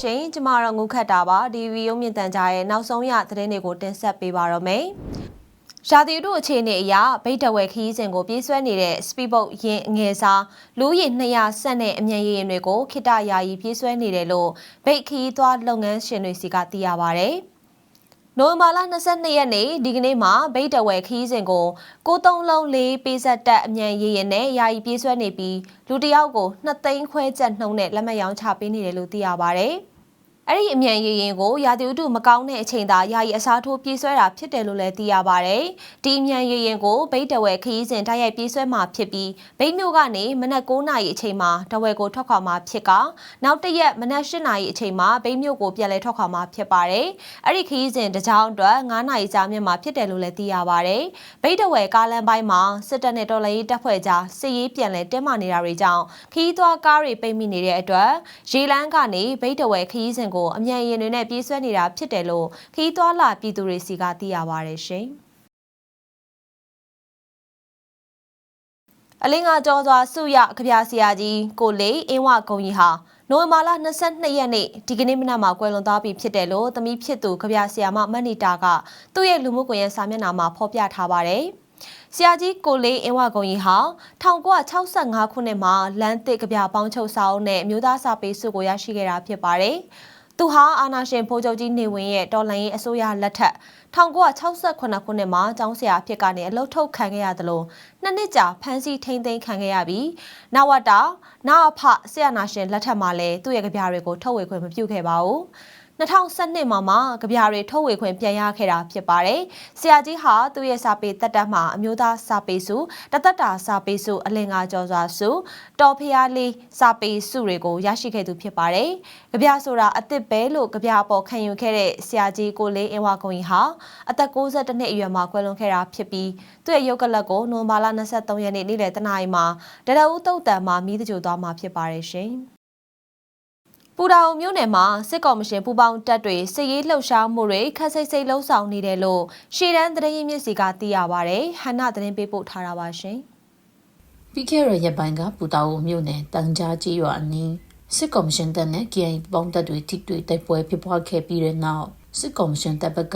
ရှင်ကျမတော့ငုခတ်တာပါဒီဗီဒီယိုမြင့်တန်ကြားရဲ့နောက်ဆုံးရသတင်းတွေကိုတင်ဆက်ပေးပါတော့မယ်ရာသီဥတုအခြေအနေအရဗိတ်တဝဲခီးစဉ်ကိုပြေးဆွဲနေတဲ့ speedboat ရင်အငယ်စားလူရည်200ဆက်နဲ့အမြန်ရည်ရင်တွေကိုခိတယာယီပြေးဆွဲနေတယ်လို့ဗိတ်ခီးသွားလုပ်ငန်းရှင်တွေစီကသိရပါဗျ။နိုဝင်ဘာလ22ရက်နေ့ဒီကနေ့မှာဗိတ်တဝဲခီးစဉ်ကို93လုံးလေးပေးဆက်တက်အမြန်ရည်ရင်နဲ့ယာယီပြေးဆွဲနေပြီးလူတစ်ယောက်ကို2သိန်းခွဲကျပ်နှုန်းနဲ့လက်မှတ်ရောင်းချပေးနေတယ်လို့သိရပါဗျ။ အဲ့ဒီအမြန်ရည်ရင်ကိုရာသီဥတုမကောင်းတဲ့အချိန်သာယာယီအစားထိုးပြေးဆွဲတာဖြစ်တယ်လို့လည်းသိရပါဗျ။ဒီအမြန်ရည်ရင်ကိုဗိတ်တဝဲခီးစဉ်တိုက်ရိုက်ပြေးဆွဲမှာဖြစ်ပြီးဗိတ်မျိုးကနေမနက်9နာရီအချိန်မှာတဝဲကိုထွက်ခွာမှာဖြစ်ကနောက်တစ်ရက်မနက်10နာရီအချိန်မှာဗိတ်မျိုးကိုပြန်လည်ထွက်ခွာမှာဖြစ်ပါတယ်။အဲ့ဒီခီးစဉ်တစ်ကြောင်းအတွက်9နာရီကြာမြင့်မှာဖြစ်တယ်လို့လည်းသိရပါဗျ။ဗိတ်တဝဲကားလမ်းပိုင်းမှာစစ်တပ်နဲ့တော်လှန်ရေးတပ်ဖွဲ့ကြားစစ်ရေးပြန်လည်တင်းမာနေတာတွေကြောင့်ခီးသွားကားတွေပိတ်မိနေတဲ့အတွက်ရေလန်းကနေဗိတ်တဝဲခီးစဉ်ကိုအမြန်ရင်တွေနဲ့ပြေးဆွဲနေတာဖြစ်တယ်လို့ခီးသွားလာပြည်သူတွေစီကသိရပါတယ်ရှင်။အလင်းကကြောစွာစုရကြပြဆရာကြီးကိုလေးအင်းဝဂုံကြီးဟာနိုဝင်ဘာလ22ရက်နေ့ဒီကနေ့မနက်မှာကွယ်လွန်သွားပြီဖြစ်တယ်လို့သမီးဖြစ်သူကြပြဆရာမမတ်နီတာကသူ့ရဲ့လူမှုကွန်ရက်စာမျက်နှာမှာဖော်ပြထားပါတယ်။ဆရာကြီးကိုလေးအင်းဝဂုံကြီးဟာ1965ခုနှစ်မှာလမ်းတစ်ကြပြပေါင်းချုပ်စာအုပ်နဲ့မြို့သားစာပေစုကိုရရှိခဲ့တာဖြစ်ပါတယ်။ သူဟာအာနာရှင်ဖိုးချုပ်ကြီးနေဝင်ရဲ့တော်လှန်ရေးအစိုးရလက်ထက်1968ခုနှစ်မှာကျောင်းဆရာအဖြစ်ကနေအလုတ်ထုတ်ခံခဲ့ရသလိုနှစ်နှစ်ကြာဖမ်းဆီးထိန်းသိမ်းခံခဲ့ရပြီးနဝတ္တနာအဖဆရာနာရှင်လက်ထက်မှာလည်းသူ့ရဲ့ကြပြတွေကိုထုတ်ဝေခွင့်မပြုခဲ့ပါဘူး။ 2012မှာမှကြပြတွေထုတ်ဝေခွင့်ပြန်ရခဲ့တာဖြစ်ပါတယ်။ဆရာကြီးဟာသူ့ရဲ့စာပေတက်တက်မှာအမျိုးသားစာပေစုတသက်တာစာပေစုအလင်္ကာကျော်စွာစုတော်ဖျားလေးစာပေစုတွေကိုရရှိခဲ့သူဖြစ်ပါတယ်။ကြပြဆိုတာအစ်စ်ပဲလို့ကြပြအပေါ်ခံယူခဲ့တဲ့ဆရာကြီးကိုလေးအင်းဝါကုံကြီးဟာအသက်62နှစ်အရွယ်မှာကွယ်လွန်ခဲ့တာဖြစ်ပြီးသူ့ရဲ့ရုပ်ကလပ်ကိုနိုဝင်ဘာလ23ရက်နေ့နေ့လယ်တနာရီမှာဒရဦးတုတ်တန်မှာမိသကြိုသွားမှာဖြစ်ပါတယ်ရှင်။ပူတာအုံမြို့နယ်မှာစစ်ကော်မရှင်ပူးပေါင်းတပ်တွေစစ်ရေးလှုပ်ရှားမှုတွေခက်စိတ်စိတ်လှုံ့ဆော်နေတယ်လို့ရှေ့တန်းသတင်းရင်းမြစ်စီကသိရပါဗျ။ဟန်နာသတင်းပေးပို့ထားတာပါရှင်။ ပြီးခဲ့တဲ့ရက်ပိုင်းကပူတာအိုမြို့နယ်တန်ကြားကြီးရွာအနီးစစ်ကော်မရှင်တပ်နဲ့ KI ပေါင်းတပ်တွေထိတွေ့တိုက်ပွဲဖြစ်ပွားခဲ့ပြီးတဲ့နောက်စစ်ကော်မရှင်တပ်ဘက်က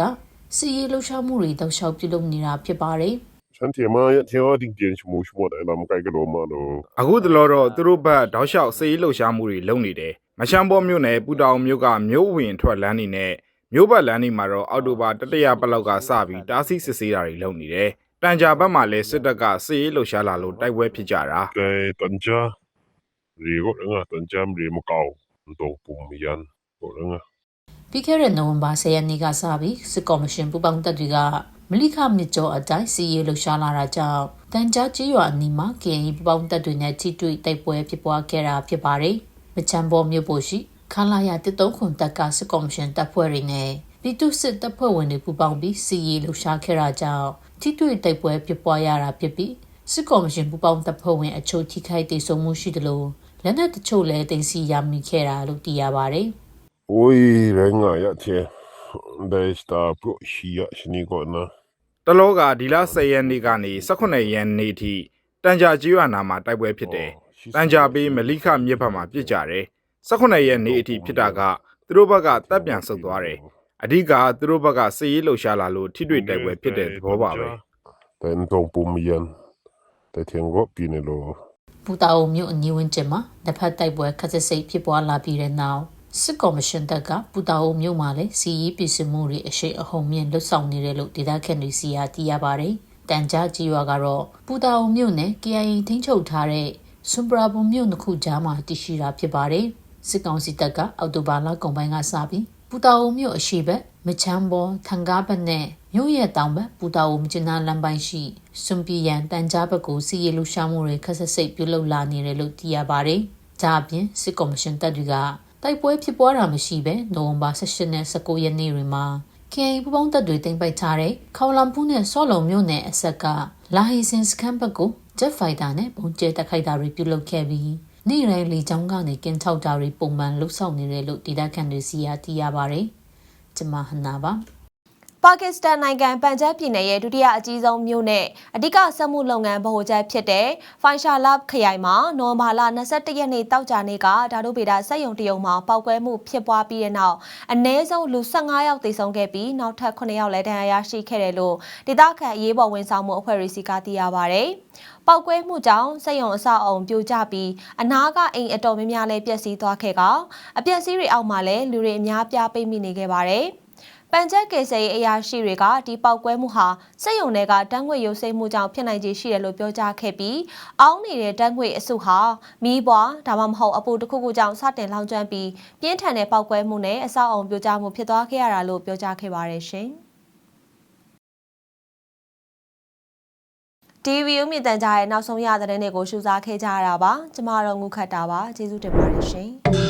စစ်ရေးလှုပ်ရှားမှုတွေတောက်လျှောက်ပြုလုပ်နေတာဖြစ်ပါတယ် ฉันเทียมาเทียวดิ่งเจียนชมูชมดไอ้ลำไก่กระโดมาโน အခုတလောတော့သူတို့ဘက်တောက်လျှောက်စေးလှုပ်ရှားမှုတွေလုပ်နေတယ်။ မရှမ်းဘောမြို့နယ်ပူတောင်မြို့ကမြို့ဝင်ထွက်လမ်းနေနဲ့မြို့ပတ်လမ်းနေမှာတော့အောက်တိုဘာတတိယပတ်လောက်ကစပြီးတားဆီးစစ်ဆေးတာတွေလုပ်နေတယ်။တန်ကြာဘက်မှာလည်းစစ်တပ်ကစစ်ရေးလှုပ်ရှားလာလို့တိုက်ပွဲဖြစ်ကြတာ။ကဲတန်ကြာရေကိုငါတန်ကြာရေမကောက်တော့ပုံမယန်ကိုငါပြီးခဲ့တဲ့နိုဝင်ဘာ10ရက်နေ့ကစပြီးစစ်ကော်မရှင်ပူပေါင်းတပ်တွေကမလိခမြစ်ကျော်အတိုင်းစီရေးလှုပ်ရှားလာတာကြောင့်တန်ကြားကြီးရွာအနီးမှာ KNY ပူပေါင်းတပ်တွေနဲ့ထိတွေ့တိုက်ပွဲဖြစ်ပွားခဲ့တာဖြစ်ပါတယ်။ မချမ်းပေါ်မြို့ပေါ်ရှိခလာရတစ်သုံးခွန်တပ်ကစစ်ကော်မရှင်တပ်ဖွဲ့တွေနဲ့ပြည်သူစစ်တပ်ဖွဲ့ဝင်တွေပူးပေါင်းပြီးစီရီလှုပ်ရှားခဲ့တာကြောင့်ထိတွေ့တိုက်ပွဲဖြစ်ပွားရတာဖြစ်ပြီးစစ်ကော်မရှင်ပူးပေါင်းတပ်ဖွဲ့ဝင်အချို့ထိခိုက်ဒေဆုံးမှုရှိတယ်လို့လက်နက်တချို့လည်းတင်စီရမိခဲ့တာလို့သိရပါတယ်။ "ôi renga ya the da sta pro shi ya shini ko na" တလောကဒီလ10ရက်နေ့ကနေ18ရက်နေ့ထိတန်ကြာကျွာနာမှာတိုက်ပွဲဖြစ်တယ်။ ပန်ဂျာပေးမလိခမြစ်ဘက်မှာပြစ်ကြတယ်18ရက်နေ့အထိဖြစ်တာကသူတို့ဘက်ကတပ်ပြန်ဆုတ်သွားတယ်အဓိကသူတို့ဘက်ကစစ်ရေးလှုပ်ရှားလာလို့ထိတွေ့တိုက်ပွဲဖြစ်တဲ့သဘောပါပဲတန်တုံပူမီယန်တထင်ကိုပြင်းလို့ဘူတာအုံမြို့အနီးဝန်းကျင်မှာတစ်ဖက်တိုက်ပွဲခက်စစ်စိတ်ဖြစ်ပွားလာပြီးတဲ့နောက်စစ်ကော်မရှင်တပ်ကပူတာအုံမြို့မှာလည်းစီရေးပြည်စမှုတွေအရှိအဟုန်မြင့်လှုပ်ဆောင်နေတယ်လို့ဒေသခံတွေစီကသိရပါတယ်။တန်ကြားကြီးရွာကတော့ပူတာအုံမြို့နယ် KIA ထိန်းချုပ်ထားတဲ့ ဆွမ်ပရာဘုံမြို့နှစ်ခုကြားမှာတည်ရှိတာဖြစ်ပါတယ်။စစ်ကောင်စီတပ်ကအောက်တိုဘာလကုန်ပိုင်းကစပြီးပူတာအုံမြို့အရှိဘက်မချမ်းဘောထန်ကားဘက်နဲ့မြို့ရဲ့တောင်ဘက်ပူတာအုံကျင်းနာလမ်းပိုင်းရှိစွန်ပီယန်တန်ကြားဘက်ကိုစီရီလူရှာမှုတွေခက်ဆက်စိတ်ပြုလုပ်လာနေတယ်လို့သိရပါတယ်။ဒါအပြင်စစ်ကော်မရှင်တပ်တွေကတိုက်ပွဲဖြစ်ပွားတာမရှိဘဲနိုဝင်ဘာ18နဲ့19ရက်နေ့တွေမှာ KI ပူပေါင်းတပ်တွေတင်ပိုက်ထားတဲ့ခေါလမ်ပူးနဲ့ဆော့လုံမြို့နယ်အဆက်ကလာဟီစင်စခန်းဘက်ကို ဂျက်ဖိုက်တာနဲ့ပုံကျဲတက်ခိုက်တာတွေပြုလုပ်ခဲ့ပြီးနေ့တိုင်းလေကြောင်းကနေကင်းထောက်တာတွေပုံမှန်လှုပ်ဆောင်နေတယ်လို့ဒေသခံတွေစီယာသိရပါတယ်။ကျွန်မဟနာပါ ပပါကစ္စတန်နိုင်ငံပန်ဂျပ်ပြည်နယ်ရဲ့ဒုတိယအကြီးဆုံးမြို့နဲ့အဓိကစက်မှုလုပ်ငန်းဗဟိုချက်ဖြစ်တဲ့ဖိုင်ရှာလပ်ခရိုင်မှာနိုဝင်ဘာလ22ရက်နေ့တောက်ကြနေ့ကဓာတုဗေဒစက်ရုံတရုံမှာပောက်ကွဲမှုဖြစ်ပွားပြီးတဲ့နောက်အနည်းဆုံးလူ15ယောက်သေဆုံးခဲ့ပြီးနောက်ထပ်9ယောက်လည်းဒဏ်ရာရရှိခဲ့တယ်လို့ဒေသခံအရေးပေါ်ဝန်ဆောင်မှုအဖွဲ့အစည်းကသိရပါဗျ။ပောက်ကွဲမှုကြောင့်စက်ရုံအဆောက်အုံပြိုကျပြီးအနားကအိမ်အတော်များများလည်းပျက်စီးသွားခဲ့ကအပျက်စီးတွေအောက်မှာလည်းလူတွေအများပြားပိတ်မိနေခဲ့ပါတယ်။ ပန်ချက်ကေဆေးအရာရှိတွေကဒီပောက်ကွဲမှုဟာစက်ရုံတွေကတန်းငွေရုပ်စိမ်းမှုကြောင့်ဖြစ်နိုင်ခြေရှိတယ်လို့ပြောကြားခဲ့ပြီးအောင်းနေတဲ့တန်းငွေအစုဟာမီးပွားဒါမှမဟုတ်အပူတစ်ခုခုကြောင့်စတင်လောင်ကျွမ်းပြီးပြင်းထန်တဲ့ပောက်ကွဲမှုနဲ့အဆောက်အုံပြိုကျမှုဖြစ်သွားခဲ့ရတာလို့ပြောကြားခဲ့ပါတယ်ရှင်။ TV ဥမြင့်တန်ကြားရဲ့နောက်ဆုံးရသတင်းတွေကိုရှုစားခဲ့ကြရတာပါကျမတို့ငုခတ်တာပါကျေးဇူးတင်ပါတယ်ရှင်